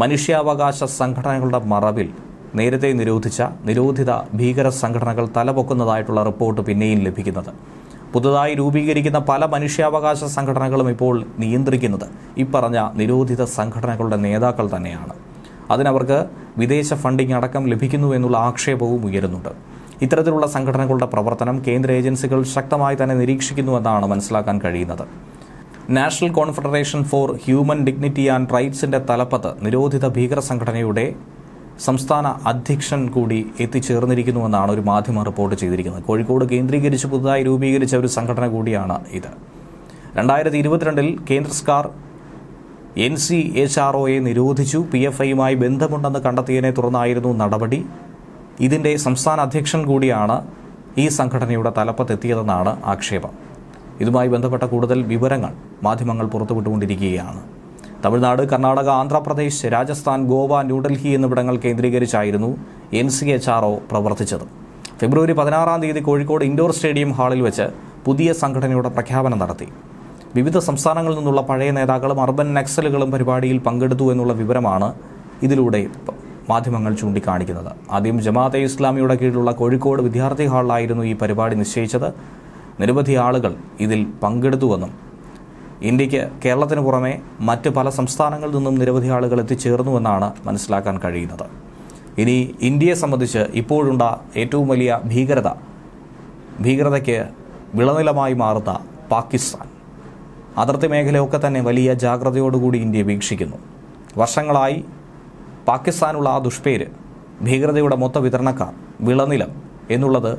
മനുഷ്യാവകാശ സംഘടനകളുടെ മറവിൽ നേരത്തെ നിരോധിച്ച നിരോധിത ഭീകര സംഘടനകൾ തലപൊക്കുന്നതായിട്ടുള്ള റിപ്പോർട്ട് പിന്നെയും ലഭിക്കുന്നത്. പുതുതായി രൂപീകരിക്കുന്ന പല മനുഷ്യാവകാശ സംഘടനകളും ഇപ്പോൾ നിയന്ത്രിക്കുന്നത് ഇപ്പറഞ്ഞ നിരോധിത സംഘടനകളുടെ നേതാക്കൾ തന്നെയാണ്. അതിനവർക്ക് വിദേശ ഫണ്ടിംഗ് അടക്കം ലഭിക്കുന്നു എന്നുള്ള ആക്ഷേപവും ഉയരുന്നുണ്ട്. ഇത്തരത്തിലുള്ള സംഘടനകളുടെ പ്രവർത്തനം കേന്ദ്ര ഏജൻസികൾ ശക്തമായി തന്നെ നിരീക്ഷിക്കുന്നുവെന്നാണ് മനസ്സിലാക്കാൻ കഴിയുന്നത്. National confederation for human dignity and റൈറ്റ്സിന്റെ തലപ്പത്ത് നിരോധിത ഭീകര സംഘടനയുടെ സംസ്ഥാന അധ്യക്ഷൻ കൂടി എത്തിച്ചേർന്നിരിക്കുന്നുവെന്നാണ് ഒരു മാധ്യമം റിപ്പോർട്ട് ചെയ്തിരിക്കുന്നത്. കോഴിക്കോട് കേന്ദ്രീകരിച്ച് പുതുതായി രൂപീകരിച്ച ഒരു സംഘടന കൂടിയാണ് ഇത്. രണ്ടായിരത്തി ഇരുപത്തിരണ്ടിൽ കേന്ദ്ര സർക്കാർ എൻ സി എച്ച് ആർ ഒയെ നിരോധിച്ചു. പി എഫ് ഐയുമായി ബന്ധമുണ്ടെന്ന് കണ്ടെത്തിയതിനെ തുടർന്നായിരുന്നു നടപടി. ഇതിന്റെ സംസ്ഥാന അധ്യക്ഷൻ കൂടിയാണ് ഈ സംഘടനയുടെ തലപ്പത്തെത്തിയതെന്നാണ് ആക്ഷേപം. ഇതുമായി ബന്ധപ്പെട്ട കൂടുതൽ വിവരങ്ങൾ മാധ്യമങ്ങൾ പുറത്തുവിട്ടുകൊണ്ടിരിക്കുകയാണ്. തമിഴ്നാട് കർണാടക ആന്ധ്രാപ്രദേശ് രാജസ്ഥാൻ ഗോവ ന്യൂഡൽഹി എന്നിവിടങ്ങൾ കേന്ദ്രീകരിച്ചായിരുന്നു N C H R O പ്രവർത്തിച്ചത്. ഫെബ്രുവരി പതിനാറാം തീയതി കോഴിക്കോട് ഇൻഡോർ സ്റ്റേഡിയം ഹാളിൽ വെച്ച് പുതിയ സംഘടനയുടെ പ്രഖ്യാപനം നടത്തി. വിവിധ സംസ്ഥാനങ്ങളിൽ നിന്നുള്ള പഴയ നേതാക്കളും അർബൻ നക്സലുകളും പരിപാടിയിൽ പങ്കെടുത്തു എന്നുള്ള വിവരമാണ് ഇതിലൂടെ മാധ്യമങ്ങൾ ചൂണ്ടിക്കാണിക്കുന്നത്. ആദ്യം ജമാഅത്തെ ഇസ്ലാമിയുടെ കീഴിലുള്ള കോഴിക്കോട് വിദ്യാർത്ഥി ഹാളിലായിരുന്നു ഈ പരിപാടി നിശ്ചയിച്ചത്. നിരവധി ആളുകൾ ഇതിൽ പങ്കെടുത്തുവെന്നും ഇന്ത്യയ്ക്ക് കേരളത്തിന് പുറമെ മറ്റ് പല സംസ്ഥാനങ്ങളിൽ നിന്നും നിരവധി ആളുകൾ എത്തിച്ചേർന്നുവെന്നാണ് മനസ്സിലാക്കാൻ കഴിയുന്നത്. ഇനി ഇന്ത്യയെ സംബന്ധിച്ച് ഇപ്പോഴുണ്ട ഏറ്റവും വലിയ ഭീകരത ഭീകരതയ്ക്ക് വിളനിലമായി മാറുന്ന പാകിസ്ഥാൻ. അതിർത്തി മേഖലയൊക്കെ തന്നെ വലിയ ജാഗ്രതയോടുകൂടി ഇന്ത്യ വീക്ഷിക്കുന്നു. വർഷങ്ങളായി പാകിസ്ഥാനുള്ള ആ ദുഷ്പേര് ഭീകരതയുടെ മൊത്ത വിതരണക്കാർ വിളനിലം എന്നുള്ളത്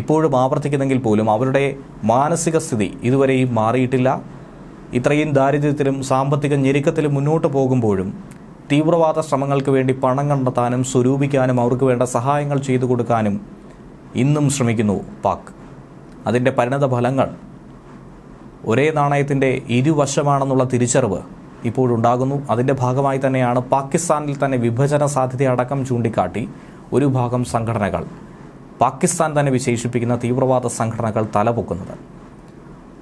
ഇപ്പോഴും ആവർത്തിക്കുന്നെങ്കിൽ പോലും അവരുടെ മാനസിക സ്ഥിതി ഇതുവരെയും മാറിയിട്ടില്ല. ഇത്രയും ദാരിദ്ര്യത്തിലും സാമ്പത്തിക ഞെരുക്കത്തിലും മുന്നോട്ട് പോകുമ്പോഴും തീവ്രവാദ ശ്രമങ്ങൾക്ക് വേണ്ടി പണം കണ്ടെത്താനും സ്വരൂപിക്കാനും അവർക്ക് വേണ്ട സഹായങ്ങൾ ചെയ്തു കൊടുക്കാനും ഇന്നും ശ്രമിക്കുന്നു പാക്. അതിന്റെ പരിണത ഫലങ്ങൾ ഒരേ നാണയത്തിന്റെ ഇരുവശമാണെന്നുള്ള തിരിച്ചറിവ് ഇപ്പോഴുണ്ടാകുന്നു. അതിന്റെ ഭാഗമായി തന്നെയാണ് പാകിസ്ഥാനിൽ തന്നെ വിഭജന സാധ്യത അടക്കം ചൂണ്ടിക്കാട്ടി ഒരു ഭാഗം സംഘടനകൾ. പാകിസ്ഥാൻ തന്നെ വിശേഷിപ്പിക്കുന്ന തീവ്രവാദ സംഘടനകൾ തലപൊക്കുന്നത്.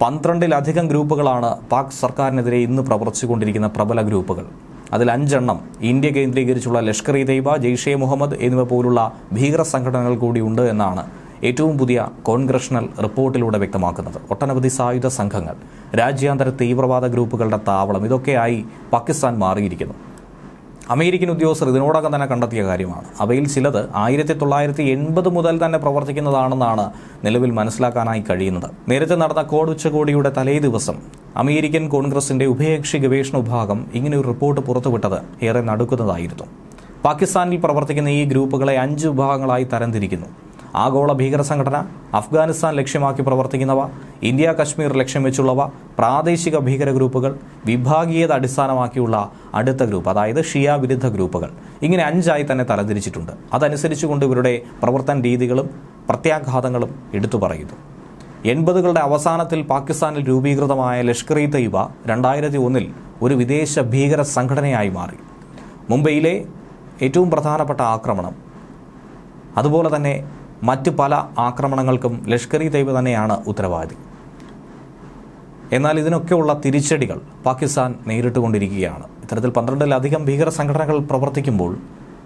പന്ത്രണ്ടിലധികം ഗ്രൂപ്പുകളാണ് പാക് സർക്കാരിനെതിരെ ഇന്ന് പ്രവർത്തിച്ചുകൊണ്ടിരിക്കുന്ന പ്രബല ഗ്രൂപ്പുകൾ. അതിൽ അഞ്ചെണ്ണം ഇന്ത്യ കേന്ദ്രീകരിച്ചുള്ള ലഷ്കർ ഇ തൈബ ജെയ്ഷെ മുഹമ്മദ് എന്നിവ പോലുള്ള ഭീകര സംഘടനകൾ കൂടിയുണ്ട് എന്നാണ് ഏറ്റവും പുതിയ കോൺഗ്രഷണൽ റിപ്പോർട്ടിലൂടെ വ്യക്തമാക്കുന്നത്. ഒട്ടനവധി സായുധ സംഘങ്ങൾ രാജ്യാന്തര തീവ്രവാദ ഗ്രൂപ്പുകളുടെ താവളം ഇതൊക്കെയായി പാകിസ്ഥാൻ മാറിയിരിക്കുന്നു. അമേരിക്കൻ ഉദ്യോഗസ്ഥർ ഇതിനോടകം തന്നെ കണ്ടെത്തിയ കാര്യമാണ്. അവയിൽ ചിലത് ആയിരത്തി തൊള്ളായിരത്തി എൺപത് മുതൽ തന്നെ പ്രവർത്തിക്കുന്നതാണെന്നാണ് നിലവിൽ മനസ്സിലാക്കാനായി കഴിയുന്നത്. നേരത്തെ നടന്ന കോഡ് ഉച്ചകോടിയുടെ തലേ ദിവസം അമേരിക്കൻ കോൺഗ്രസിന്റെ ഉഭയകക്ഷി ഗവേഷണ വിഭാഗം ഇങ്ങനെ ഒരു റിപ്പോർട്ട് പുറത്തുവിട്ടത് ഏറെ നടുക്കുന്നതായിരുന്നു. പാകിസ്ഥാനിൽ പ്രവർത്തിക്കുന്ന ഈ ഗ്രൂപ്പുകളെ അഞ്ച് വിഭാഗങ്ങളായി തരംതിരിക്കുന്നു. ആഗോള ഭീകര സംഘടന അഫ്ഗാനിസ്ഥാൻ ലക്ഷ്യമാക്കി പ്രവർത്തിക്കുന്നവ ഇന്ത്യ കശ്മീർ ലക്ഷ്യം വെച്ചുള്ളവ പ്രാദേശിക ഭീകര ഗ്രൂപ്പുകൾ വിഭാഗീയത അടിസ്ഥാനമാക്കിയുള്ള അടുത്ത ഗ്രൂപ്പ് അതായത് ഷിയ വിരുദ്ധ ഗ്രൂപ്പുകൾ. ഇങ്ങനെ അഞ്ചായി തന്നെ തരംതിരിച്ചിട്ടുണ്ട് അതനുസരിച്ചുകൊണ്ട് ഇവരുടെ പ്രവർത്തന രീതികളും പ്രത്യാഘാതങ്ങളും എടുത്തു പറയുന്നു. എൺപതുകളുടെ അവസാനത്തിൽ പാകിസ്ഥാനിൽ രൂപീകൃതമായ ലഷ്കർ ഇ തയ്യബ രണ്ടായിരത്തി ഒന്നിൽ ഒരു വിദേശ ഭീകര സംഘടനയായി മാറി. മുംബൈയിലെ ഏറ്റവും പ്രധാനപ്പെട്ട ആക്രമണം. അതുപോലെ തന്നെ മറ്റ് പല ആക്രമണങ്ങൾക്കും ലഷ്കർ ഇ തൈബ് തന്നെയാണ് ഉത്തരവാദി. എന്നാൽ ഇതിനൊക്കെയുള്ള തിരിച്ചടികൾ പാകിസ്ഥാൻ നേരിട്ടുകൊണ്ടിരിക്കുകയാണ്. ഇത്തരത്തിൽ പന്ത്രണ്ടിലധികം ഭീകര സംഘടനകൾ പ്രവർത്തിക്കുമ്പോൾ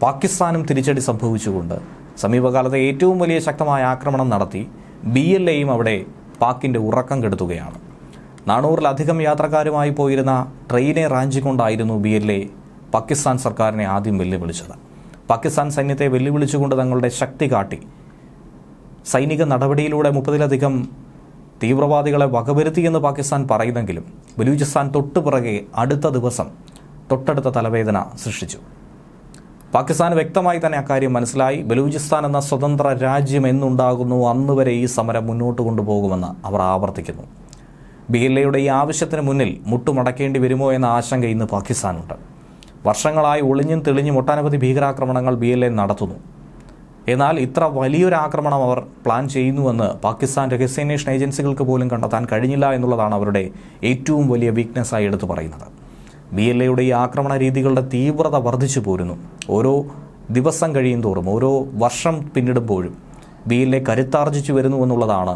പാകിസ്ഥാനും തിരിച്ചടി സംഭവിച്ചുകൊണ്ട് സമീപകാലത്തെ ഏറ്റവും വലിയ ശക്തമായ ആക്രമണം നടത്തി ബി എൽ എയും അവിടെ പാക്കിന്റെ ഉറക്കം കെടുത്തുകയാണ്. നാനൂറിലധികം യാത്രക്കാരുമായി പോയിരുന്ന ട്രെയിനെ റാഞ്ചിക്കൊണ്ടായിരുന്നു ബി എൽ എ പാകിസ്ഥാൻ സർക്കാരിനെ ആദ്യം വെല്ലുവിളിച്ചത്. പാകിസ്ഥാൻ സൈന്യത്തെ വെല്ലുവിളിച്ചുകൊണ്ട് തങ്ങളുടെ ശക്തി കാട്ടി സൈനിക നടപടിയിലൂടെ മുപ്പതിലധികം തീവ്രവാദികളെ വകവരുത്തിയെന്ന് പാകിസ്ഥാൻ പറയുന്നെങ്കിലും ബലൂചിസ്ഥാൻ തൊട്ടുപിറകെ അടുത്ത ദിവസം തൊട്ടടുത്ത തലവേദന സൃഷ്ടിച്ചു. പാകിസ്ഥാൻ വ്യക്തമായി തന്നെ അക്കാര്യം മനസ്സിലായി. ബലൂചിസ്ഥാൻ എന്ന സ്വതന്ത്ര രാജ്യം എന്നുണ്ടാകുന്നു. അന്ന് വരെ ഈ സമരം മുന്നോട്ട് കൊണ്ടുപോകുമെന്ന് അവർ ആവർത്തിക്കുന്നു. ബി എൽ എയുടെ ഈ ആവശ്യത്തിന് മുന്നിൽ മുട്ടുമടക്കേണ്ടി വരുമോ എന്ന ആശങ്ക ഇന്ന് പാകിസ്ഥാനുണ്ട്. വർഷങ്ങളായി ഒളിഞ്ഞും തെളിഞ്ഞും ഒട്ടനവധി ഭീകരാക്രമണങ്ങൾ ബി എൽ എ നടത്തുന്നു. എന്നാൽ ഇത്ര വലിയൊരു ആക്രമണം അവർ പ്ലാൻ ചെയ്യുന്നുവെന്ന് പാകിസ്ഥാൻ രഹസ്യാന്വേഷണ ഏജൻസികൾക്ക് പോലും കണ്ടെത്താൻ കഴിഞ്ഞില്ല എന്നുള്ളതാണ് അവരുടെ ഏറ്റവും വലിയ വീക്ക്നെസ്സായി എടുത്തു പറയുന്നത്. ബി എൽ എയുടെ ഈ ആക്രമണ രീതികളുടെ തീവ്രത വർദ്ധിച്ചു പോരുന്നു. ഓരോ ദിവസം കഴിയും തോറും ഓരോ വർഷം പിന്നിടുമ്പോഴും ബി എൽ എ കരുത്താർജിച്ചു വരുന്നു എന്നുള്ളതാണ്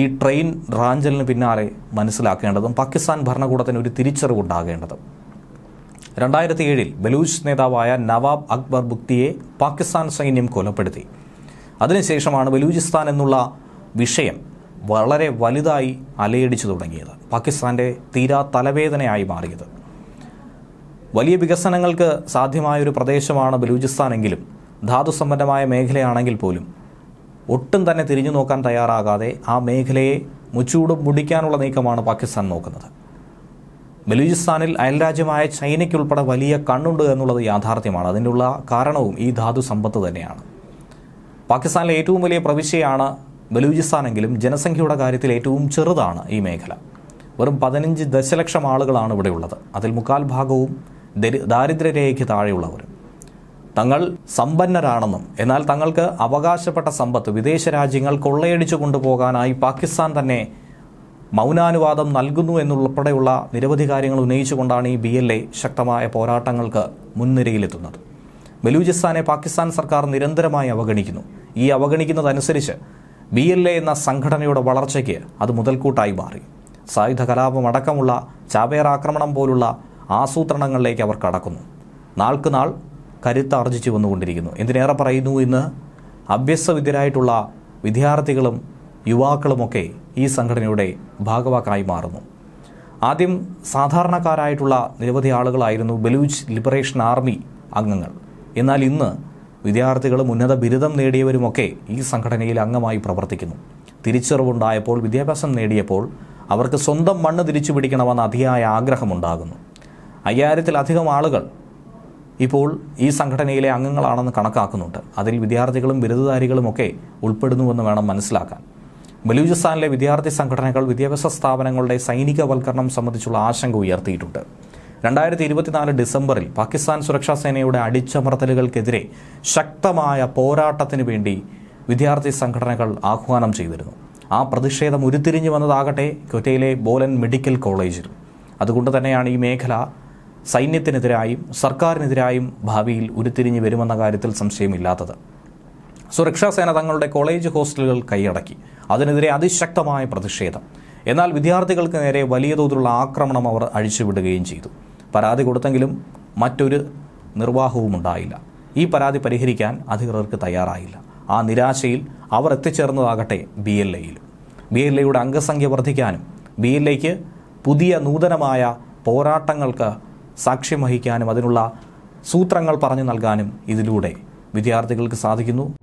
ഈ ട്രെയിൻ റാഞ്ചലിന് പിന്നാലെ മനസ്സിലാക്കേണ്ടതും പാകിസ്ഥാൻ ഭരണകൂടത്തിന് ഒരു തിരിച്ചറിവുണ്ടാകേണ്ടതും രണ്ടായിരത്തി ഏഴിൽ ബലൂച്ച് നേതാവായ നവാബ് അക്ബർ ബുക്തിയെ പാകിസ്ഥാൻ സൈന്യം കൊലപ്പെടുത്തി. അതിനുശേഷമാണ് ബലൂചിസ്ഥാൻ എന്നുള്ള വിഷയം വളരെ വലുതായി അലയടിച്ചു തുടങ്ങിയത്. പാകിസ്ഥാന്റെ തീരാ തലവേദനയായി മാറിയത്. വലിയ വികസനങ്ങൾക്ക് സാധ്യമായ ഒരു പ്രദേശമാണ് ബലൂചിസ്ഥാനെങ്കിലും ധാതുസമ്പന്നമായ മേഖലയാണെങ്കിൽ പോലും ഒട്ടും തന്നെ തിരിഞ്ഞു നോക്കാൻ തയ്യാറാകാതെ ആ മേഖലയെ മുച്ചൂടും മുടിക്കാനുള്ള നീക്കമാണ് പാകിസ്ഥാൻ നോക്കുന്നത്. ബലൂചിസ്ഥാനിൽ അയൽരാജ്യമായ ചൈനയ്ക്കുൾപ്പെടെ വലിയ കണ്ണുണ്ട് എന്നുള്ളത് യാഥാർത്ഥ്യമാണ്. അതിനുള്ള കാരണവും ഈ ധാതു സമ്പത്ത് തന്നെയാണ്. പാകിസ്ഥാനിലെ ഏറ്റവും വലിയ പ്രവിശ്യയാണ് ബലൂചിസ്ഥാനെങ്കിലും ജനസംഖ്യയുടെ കാര്യത്തിൽ ഏറ്റവും ചെറുതാണ് ഈ മേഖല. വെറും പതിനഞ്ച് ദശലക്ഷം ആളുകളാണ് ഇവിടെയുള്ളത്. അതിൽ മുക്കാൽ ഭാഗവും ദരി- ദാരിദ്ര്യരേഖയ്ക്ക് താഴെയുള്ളവരും. തങ്ങൾ സമ്പന്നരാണെന്നും എന്നാൽ തങ്ങൾക്ക് അവകാശപ്പെട്ട സമ്പത്ത് വിദേശ രാജ്യങ്ങൾ കൊള്ളയടിച്ചു കൊണ്ടുപോകാനായി പാകിസ്ഥാൻ തന്നെ മൗനാനുവാദം നൽകുന്നു എന്നുൾപ്പെടെയുള്ള നിരവധി കാര്യങ്ങൾ ഉന്നയിച്ചുകൊണ്ടാണ് ഈ ബി എൽ എ ശക്തമായ പോരാട്ടങ്ങൾക്ക് മുൻനിരയിലെത്തുന്നത്. ബലൂചിസ്ഥാനെ പാകിസ്ഥാൻ സർക്കാർ നിരന്തരമായി അവഗണിക്കുന്നു. ഈ അവഗണിക്കുന്നതനുസരിച്ച് ബി എൽ എ എന്ന സംഘടനയുടെ വളർച്ചയ്ക്ക് അത് മുതൽക്കൂട്ടായി മാറി. സായുധ കലാപം അടക്കമുള്ള ചാവേർ ആക്രമണം പോലുള്ള ആസൂത്രണങ്ങളിലേക്ക് അവർ കടക്കുന്നു. നാൾക്ക് നാൾ കരുത്താർജിച്ചു വന്നുകൊണ്ടിരിക്കുന്നു. എന്തിനേറെ പറയുന്നു ഇന്ന്? അഭ്യസ്തവിദ്യരായിട്ടുള്ള വിദ്യാർത്ഥികളും യുവാക്കളുമൊക്കെ ഈ സംഘടനയുടെ ഭാഗവാക്കായി മാറുന്നു. ആദ്യം സാധാരണക്കാരായിട്ടുള്ള നിരവധി ആളുകളായിരുന്നു ബലൂച്ച് ലിബറേഷൻ ആർമി അംഗങ്ങൾ. എന്നാൽ ഇന്ന് വിദ്യാർത്ഥികളും ഉന്നത ബിരുദം നേടിയവരുമൊക്കെ ഈ സംഘടനയിൽ അംഗമായി പ്രവർത്തിക്കുന്നു. തിരിച്ചറിവുണ്ടായപ്പോൾ വിദ്യാഭ്യാസം നേടിയപ്പോൾ അവർക്ക് സ്വന്തം മണ്ണ് തിരിച്ചു പിടിക്കണമെന്ന അതിയായ ആഗ്രഹമുണ്ടാകുന്നു. അയ്യായിരത്തിലധികം ആളുകൾ ഇപ്പോൾ ഈ സംഘടനയിലെ അംഗങ്ങളാണെന്ന് കണക്കാക്കുന്നുണ്ട്. അതിൽ വിദ്യാർത്ഥികളും ബിരുദധാരികളുമൊക്കെ ഉൾപ്പെടുന്നുവെന്ന് വേണം മനസ്സിലാക്കാൻ. ബലൂചിസ്ഥാനിലെ വിദ്യാർത്ഥി സംഘടനകൾ വിദ്യാഭ്യാസ സ്ഥാപനങ്ങളുടെ സൈനികവൽക്കരണം സംബന്ധിച്ചുള്ള ആശങ്ക ഉയർത്തിയിട്ടുണ്ട്. രണ്ടായിരത്തി ഇരുപത്തിനാല് ഡിസംബറിൽ പാകിസ്ഥാൻ സുരക്ഷാ സേനയുടെ അടിച്ചമർത്തലുകൾക്കെതിരെ ശക്തമായ പോരാട്ടത്തിന് വേണ്ടി വിദ്യാർത്ഥി സംഘടനകൾ ആഹ്വാനം ചെയ്തിരുന്നു. ആ പ്രതിഷേധം ഉരുത്തിരിഞ്ഞു വന്നതാകട്ടെ ക്വറ്റയിലെ ബോലൻ മെഡിക്കൽ കോളേജിൽ. അതുകൊണ്ട് തന്നെയാണ് ഈ മേഖല സൈന്യത്തിനെതിരായും സർക്കാരിനെതിരായും ഭാവിയിൽ ഉരുത്തിരിഞ്ഞു വരുമെന്ന കാര്യത്തിൽ സംശയമില്ലാത്തത്. സുരക്ഷാ സേന തങ്ങളുടെ കോളേജ് ഹോസ്റ്റലുകൾ കൈയടക്കി. അതിനെതിരെ അതിശക്തമായ പ്രതിഷേധം. എന്നാൽ വിദ്യാർത്ഥികൾക്ക് നേരെ വലിയ തോതിലുള്ള ആക്രമണം അവർ അഴിച്ചുവിടുകയും ചെയ്തു. പരാതി കൊടുത്തെങ്കിലും മറ്റൊരു നിർവാഹവും ഉണ്ടായില്ല. ഈ പരാതി പരിഹരിക്കാൻ അധികൃതർക്ക് തയ്യാറായില്ല. ആ നിരാശയിൽ അവർ എത്തിച്ചേർന്നതാകട്ടെ ബി എൽ എയിലും. ബി എൽ എയുടെ അംഗസംഖ്യ വർദ്ധിക്കാനും ബി എൽ എക്ക് പുതിയ നൂതനമായ പോരാട്ടങ്ങൾക്ക് സാക്ഷ്യം വഹിക്കാനും അതിനുള്ള സൂത്രങ്ങൾ പറഞ്ഞു നൽകാനും ഇതിലൂടെ വിദ്യാർത്ഥികൾക്ക് സാധിക്കുന്നു.